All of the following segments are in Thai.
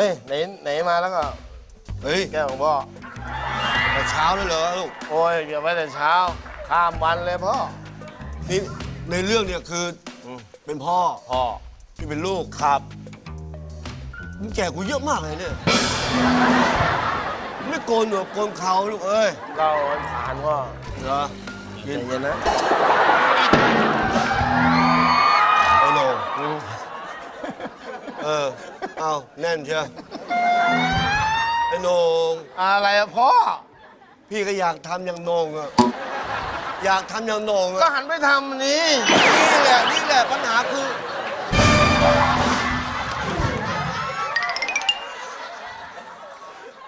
อ้ยไหนไหนมาแล้วก็เฮ้ยแก้วของพ่อ แต่เช้าแล้วเหรอลูก โอ้ยอย่าไว้แต่เช้า ข้ามวันเลยพ่อ นี่ในเรื่องเนี่ยคืออมเป็นพ่อพ่อที่เป็นลูกครับมึงแก่กูเยอะมากเลยเนี่ยไม่โกนหนวดโกนเขาลูกเอ้ยก็วันผ่านพ่อเหรอใจเย็นนะ แน่นเชียวไอ้โหนงอะไรอะพ่อ พี่ก็อยากทำอย่างโหนงอะอยากทำอย่างโหนงก็อะหันไปทำนี่นี่แหละนี่แหละปัญหาคือ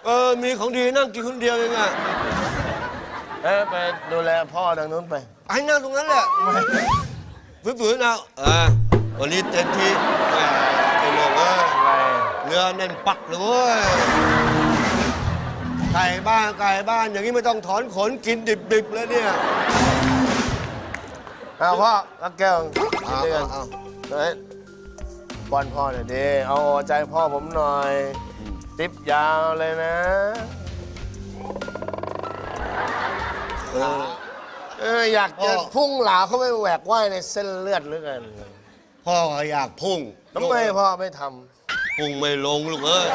เออมีของดีนั่งกินคนเดียวเองอะเอ้ยไปดูแลพ่อทางนู้นไป ให้นั่งตรงนั้นแหละฝืนๆเอาเออวันนี้เต็มที่แหม แน่นปักเลยเว้ยไก่บ้านไก่บ้านอย่างนี้ไม่ต้องถอนขนกินดิบๆแล้วเนี่ย เอาพ่อรักแก้วเอากินด้วยกันเอา เฮ้ยป้อนพ่อหน่อยดิเอาใจพ่อผมหน่อย ติ๊บยาวเลยนะ เออเอออยากจะพ่อพุ่งเหลาเข้าไปแหวกว่ายในเส้นเลือดเหลือเกินพ่ออยากพุ่งทำไมพ่อไม่ท พุ่งไม่ลงลูกเอ้ย